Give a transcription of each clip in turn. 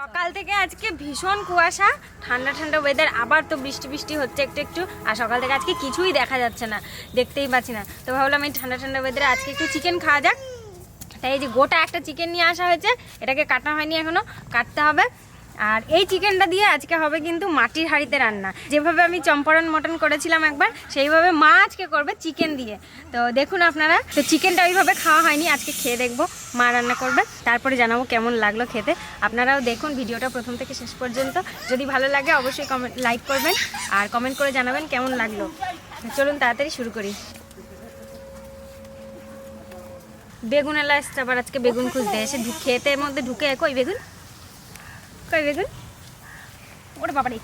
সকাল থেকে আজকে ভীষণ কুয়াশা, ঠান্ডা ঠান্ডা ওয়েদার আবার তো বৃষ্টি বৃষ্টি হচ্ছে একটু একটু, আর সকাল থেকে আজকে কিছুই দেখা যাচ্ছে না, দেখতেই পাচ্ছি না। তো ভাবলাম এই ঠান্ডা ঠান্ডা ওয়েদারে আজকে একটু চিকেন খাওয়া যাক। তাই এই যে গোটা একটা চিকেন নিয়ে আসা হয়েছে, এটাকে কাটা হয়নি এখনও, কাটতে হবে। আর এই চিকেনটা দিয়ে আজকে হবে কিন্তু মাটির হাঁড়িতে রান্না। যেভাবে আমি চম্পারন মটন করেছিলাম একবার, সেইভাবে মা আজকে করবে চিকেন দিয়ে। তো দেখুন আপনারা, তো চিকেনটা ওইভাবে খাওয়া হয়নি, আজকে খেয়ে দেখব মা রান্না করবে। তারপরে জানাব কেমন লাগল খেতে। আপনারাও দেখুন ভিডিওটা প্রথম থেকে শেষ পর্যন্ত। যদি ভালো লাগে অবশ্যই কমেন্ট, লাইক করবেন আর কমেন্ট করে জানাবেন কেমন লাগল। চলুন তাড়াতাড়ি শুরু করি। বেগুন এলা এসছে আবার আজকে বেগুন খুঁজতে এসে ক্ষেতের মধ্যে ঢুকে কই বেগুন। কই বেগুন ওরে বাবারে।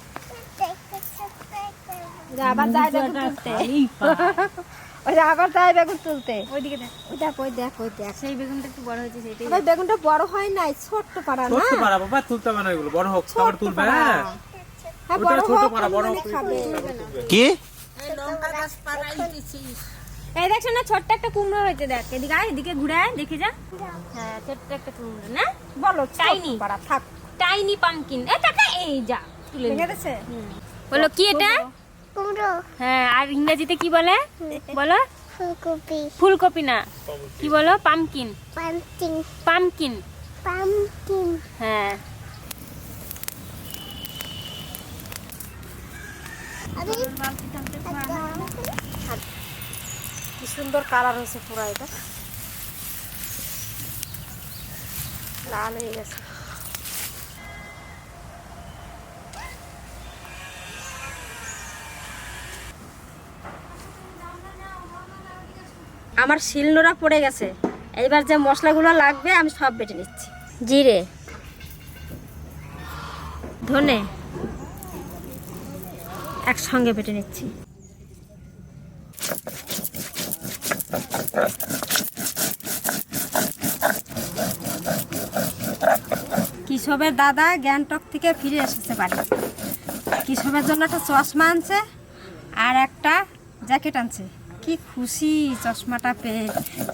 আবার যায় বেগুন তুলতে। ওই আবার যায় বেগুন তুলতে। ওইদিকে দেখ। ওই দেখ ওই দেখ ওই দেখ। সেই বেগুনটা একটু বড় হয়েছে সেটাই আবার বেগুনটা বড় হয় নাই ছোট্ট পাড়া না। ছোট্ট পাড়া বাবা তুলতে হবে না এগুলো বড় হোক খাবার তুলবে হ্যাঁ। হ্যাঁ বড় হোক পাড়া, বড় মানে হোক। কি? এই দেখছ না ছোট্ট একটা কুমড়ো হয়েছে দেখ। এদিকে আয় এদিকে ঘুরে আয় দেখে যা। হ্যাঁ ছোট্ট একটা কুমড়ো না? বলো চাইনি। পাড়া থাক। টাইনি পামকিন এ টাকা এই যা তুলে। ভেঙে বলো কি এটা? কুমড়ো। হ্যাঁ আর ইংরেজিতে কি বলে? বলো। ফুলকপি। ফুলকপি না। কি বলো? পামকিন। Pumpkin pumpkin. পাম্পকিন হ্যাঁ। আরে কি সুন্দর কালার হয়েছে পুরো এটা। লাল হয়ে গেছে। আমার শিলনোড়া পড়ে গেছে। এইবার যে মশলাগুলো লাগবে আমি সব বেটে নিচ্ছি। জিরে। ধনে একসঙ্গে বেটে নিচ্ছি। কিশোরের দাদা গ্যাংটক থেকে ফিরে এসেছে বাড়ি। কিশোরের জন্য একটা চশমা আনছে আর একটা জ্যাকেট আনছে। কি খুশি চশমাটা পেয়ে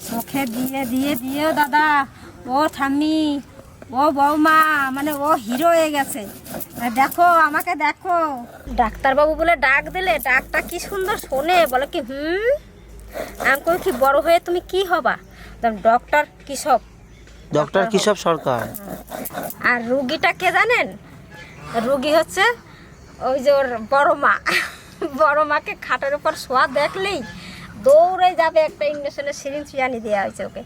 চোখে দিয়ে দিয়ে দিয়েও দাদা ও ঠাম্মি ও বৌমা মানে ও হিরো হয়ে গেছে। দেখো আমাকে দেখো। ডাক্তারবাবু বলে ডাক দিলে ডাকটা কি সুন্দর শোনে বলে কি হুম? আমি কই কি বড় হয়ে তুমি কি হবা? ডক্টর কিসব ডক্টর কিশব সরকার। আর রুগীটা কে জানেন? রুগী হচ্ছে ওই যে ওর বড় মা। বড় মাকে খাটের উপর শোয়া দেখলেই দৌড়ে যাবে একটা ইঞ্জেকশনের সিরিঞ্জ আনি দেওয়া হয়েছে ওকে।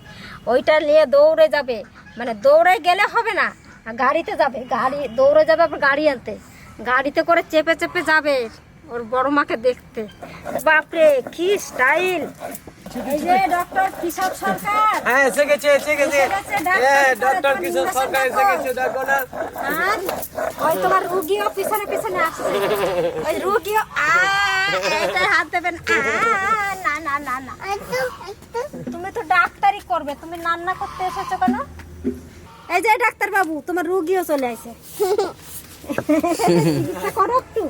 ওইটা নিয়ে দৌড়ে যাবে। মানে দৌড়ে গেলে হবে না গাড়িতে যাবে। গাড়ি দৌড়ে যাবে আবার গাড়ি আনতে। গাড়িতে করে চেপে চেপে যাবে। ওর বড় মাকে দেখতে। বাপরে কি স্টাইল এই যে ডক্টর কিশোর সরকার। হ্যাঁ এসে গেছে এসে গেছে ডাক্তার হ্যাঁ ডক্টর কিশোর সরকার। এসে গেছে দেখো না। ওই তোমার রুগীও পিছনে পিছনে আসছে। ওই রুগীও আ এইটায় হাত দেবেন। না না না না। তুমি তো ডাক্তারি করবে তুমি রান্না করতে এসেছ কেন? এই যে ডাক্তার বাবু তোমার রুগীও চলে আসে করো একটু।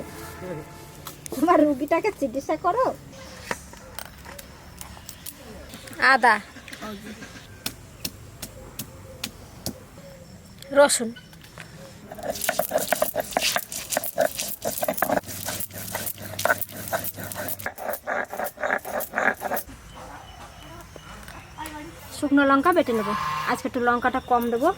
তোমার রুগীটাকে চিকিৎসা করো। আদা। রসুন। শুকনো লঙ্কা বেটে নেব। আজকে একটু লঙ্কাটা কম দেবো।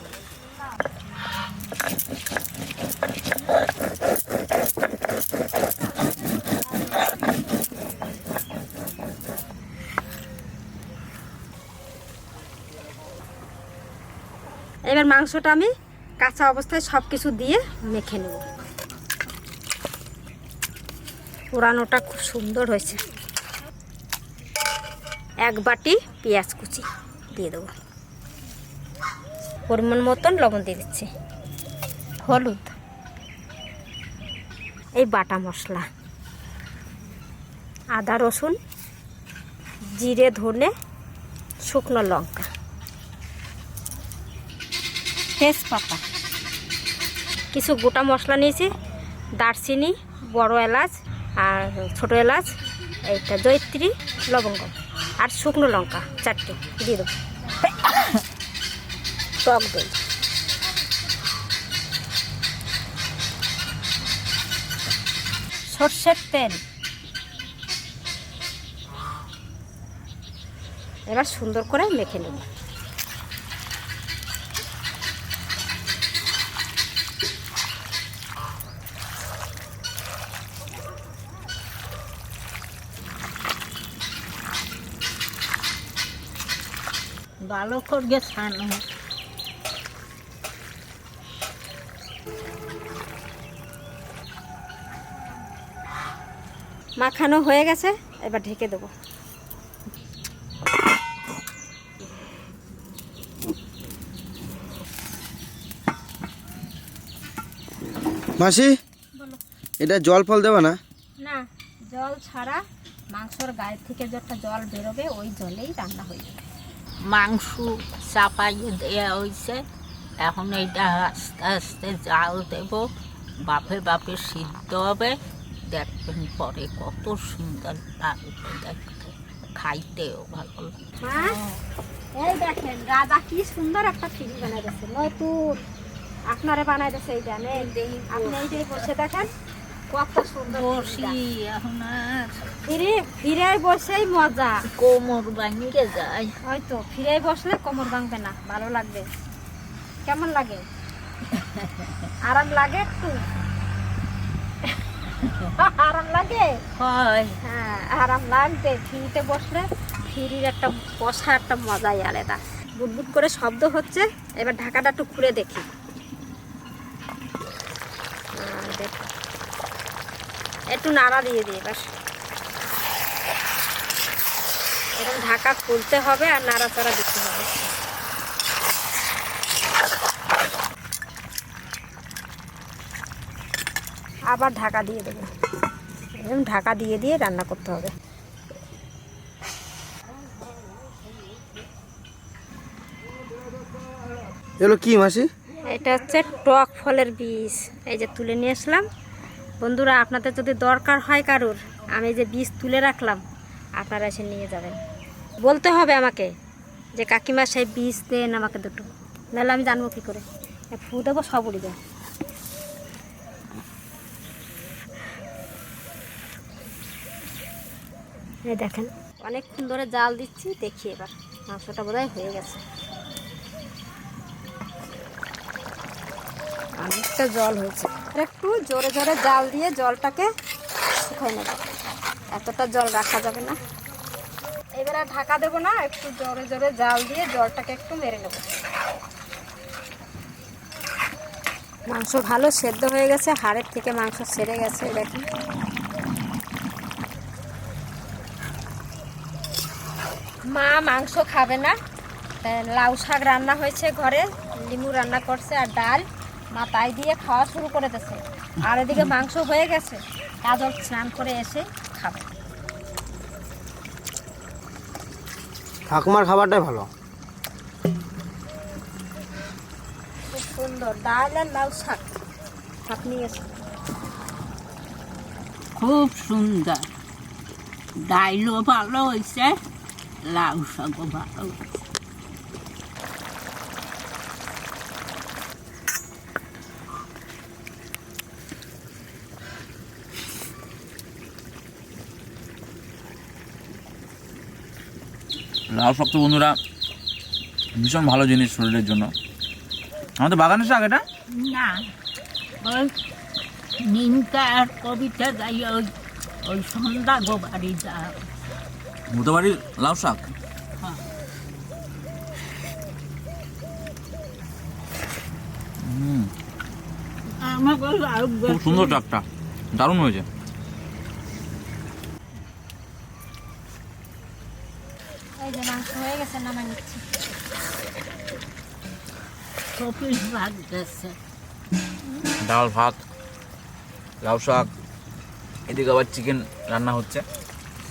এবার মাংসটা আমি কাঁচা অবস্থায় সব কিছু দিয়ে মেখে নেব। পোড়ানোটা খুব সুন্দর হয়েছে। এক বাটি পেঁয়াজ কুচি দিয়ে দেবো। পরিমাণ মতন লবণ দিয়ে দিচ্ছি। হলুদ। এই বাটা মশলা। আদা রসুন, জিরে, ধনে, শুকনো লঙ্কা। তেজপাতা কিছু গোটা মশলা নিয়েছি, দারচিনি, বড় এলাচ আর ছোট এলাচ, এইটা জৈত্রী লবঙ্গ আর শুকনো লঙ্কা, চারটে, দিয়ে দেবো। টক দই। সর্ষের তেল। এবার সুন্দর করে মেখে নেব। ভালো করে ছানো মাখানো হয়ে গেছে এবার ঢেকে দেবো। মাসি এটা জল ফল দেবে না? না জল ছাড়া মাংসর গায়ে থেকে যতটা জল বেরোবে ওই জলেই রান্না হয়ে যাবে। মাংস চাপাইয়ে দেওয়া হয়েছে এখন এইটা আস্তে আস্তে জাল দেব। বাপে বাপে সিদ্ধ হবে। দেখবেন পরে কত সুন্দর লাগবে দেখতে। খাইতেও ভালো লাগে। মা, এই দেখেন, রাজা কি সুন্দর একটা ফিরি বানাই দিয়েছে নতুন। আপনারে বানাই দিয়েছে এই জানে আপনি এই যে বসে দেখেন। কত সুন্দর বসি এখন আর ফিরে ফিরে বসেই মজা। কোমর ভাঙিয়ে যায়। হয়তো ফিরে বসলে কোমর ভাঙবে না ভালো লাগবে। কেমন লাগে? আরাম লাগে একটু? আরাম লাগে? হয়। হ্যাঁ আরাম লাগবে। ফ্রিতে বসলে ফ্রির একটা বসা একটা মজাই আলাদা। বুটবুট করে শব্দ হচ্ছে এবার ঢাকাটা একটু খুলে দেখি আহ, দেখো। একটু নাড়া দিয়ে দিই এবার। এরকম ঢাকা খুলতে হবে আর নাড়াচাড়া দিতে হবে। আবার ঢাকা দিয়ে দেবো। এরকম ঢাকা দিয়ে দিয়ে রান্না করতে হবে। এগুলো কি মাসি? এটা হচ্ছে টক ফলের বীজ। এই যে তুলে নিয়ে আসলাম। বন্ধুরা, আপনাদের যদি দরকার হয় কারুর, আমি যে বীজ তুলে রাখলাম, আপনারা এসে নিয়ে যাবেন। বলতে হবে আমাকে যে কাকিমা সেই বীজ দেন আমাকে দুটো, নাহলে আমি জানব কী করে। ফু দেবো, সব উড়ে এই দেখেন, অনেকক্ষণ ধরে জাল দিচ্ছি, দেখি এবার, মাংসটা বোধহয় হয়ে গেছে। অনেকটা জল হয়েছে। একটু জোরে জোরে জাল দিয়ে জলটাকে শুকাই নেব। এতটা জল রাখা যাবে না। এবারে ঢাকা দেবো না, একটু জোরে জোরে জাল দিয়ে জলটাকে একটু মেরে নেব। মাংস ভালো সেদ্ধ হয়ে গেছে, হাড়ের থেকে মাংস সেরে গেছে, দেখুন। মা মাংস খাবে না। লাউ শাক রান্না হয়েছে ঘরে, লিমু রান্না করছে আর ডাল। মা তাই দিয়ে খাওয়া শুরু করে দিয়েছে। আর এদিকে মাংস হয়ে গেছে। কাজল স্নান করে এসে খাবে। ঠাকুমার খাবারটাই ভালো। খুব সুন্দর। ডাল আর লাউ শাক। আপনি খুব সুন্দর। ডাইলও ভালো হয়েছে লাউ শাকও ভালো হয়েছে। লাউ শাক তো বন্ধুরা ভীষণ ভালো জিনিস শরীরের জন্য। আমাদের বাগানের শাক এটা? না নিমকা আর কবিতা যাই ওই ওই সন্ধ্যা যা লাউ শাক? খুব সুন্দর শাকটা দারুণ হয়েছে এই যে গেছে নামাই নিচ্ছি। ডাল ভাত লাউ শাক এদিকে আবার চিকেন রান্না হচ্ছে।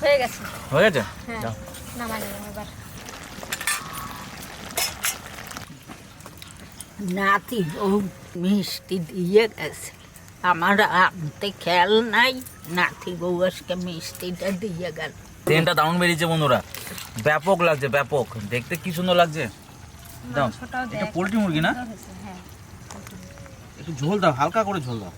হয়ে গেছে। হয়ে গেছে? হ্যাঁ যাও। নামাই এবার। নাতি বউ মিষ্টি দিয়ে গেছে। আমার আনতে খেয়াল নাই। নাতি বউ আজকে মিষ্টিটা দিয়ে গেল। ট্রেনটা দারুণ বেরিয়েছে বন্ধুরা। ব্যাপক লাগছে ব্যাপক। দেখতে কি সুন্দর লাগছে? দাও। এটা পোলট্রি মুরগি না? হ্যাঁ। একটু ঝোল দাও হালকা করে ঝোল দাও।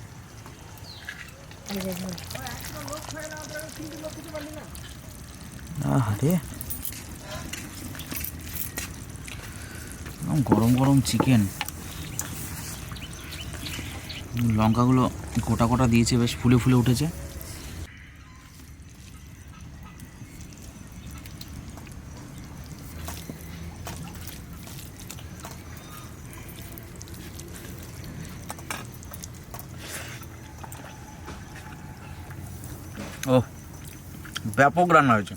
আরে গরম গরম চিকেন লঙ্কাগুলো গোটা গোটা দিয়েছে বেশ ফুলে ফুলে উঠেছে ও ব্যাপক রান্না হয়েছে।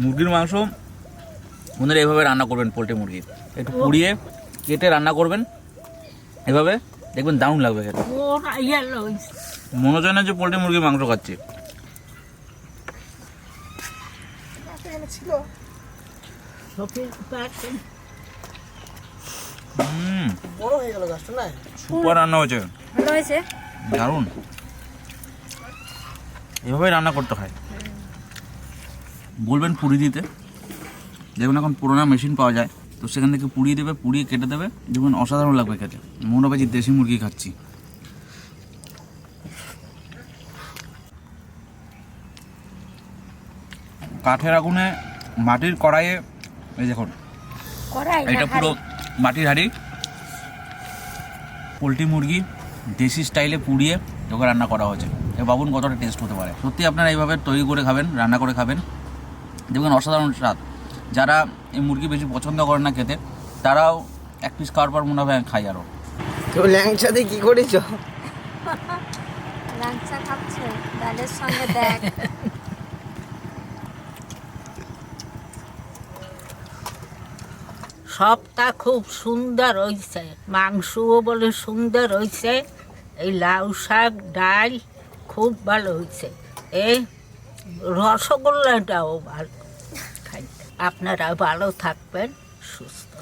মুরগির মাংস ওনারা এভাবে রান্না করবেন পোলট্রি মুরগি। একটু পুড়িয়ে কেটে রান্না করবেন। এভাবে দেখবেন দারুণ লাগবে খেতে। মনে হয় না যে পোলট্রি মুরগির মাংস খাচ্ছি। হুম। বড় গেল গাছটা না সুপার রান্না হয়েছে। হয়েছে? দারুণ। এভাবেই রান্না করতে হয়। বলবেন পুরি দিতে। দেখুন এখন পুরোনো মেশিন পাওয়া যায়। তো সেখান থেকে পুড়িয়ে দেবে পুড়িয়ে কেটে দেবে। দেখুন অসাধারণ লাগবে খেতে। মনে হবে যে দেশি মুরগি খাচ্ছি। কাঠের আগুনে মাটির কড়াইয়ে এই দেখুন। এটা পুরো মাটির হাঁড়ি। পোলট্রি মুরগি দেশি স্টাইলে পুড়িয়ে তোকে রান্না করা হয়েছে। এ বাবুন কতটা টেস্ট হতে পারে? সত্যি আপনারা এইভাবে তৈরি করে খাবেন রান্না করে খাবেন। দেখবেন অসাধারণ স্বাদ। যারা এই মুরগি বেশি পছন্দ করে না খেতে তারাও এক পিস খাওয়ার পর মনে হবে আমি খাই আরও তো ল্যাংচাতে কি করেছ? লাঞ্চা খাচ্ছে ডালের সঙ্গে দেখ। সবটা খুব সুন্দর হয়েছে মাংসও বলে সুন্দর হয়েছে এই লাউ শাক ডাল খুব ভালো হয়েছে এই রসগোল্লাটাও ভালো। খাই আপনারা ভালো থাকবেন সুস্থ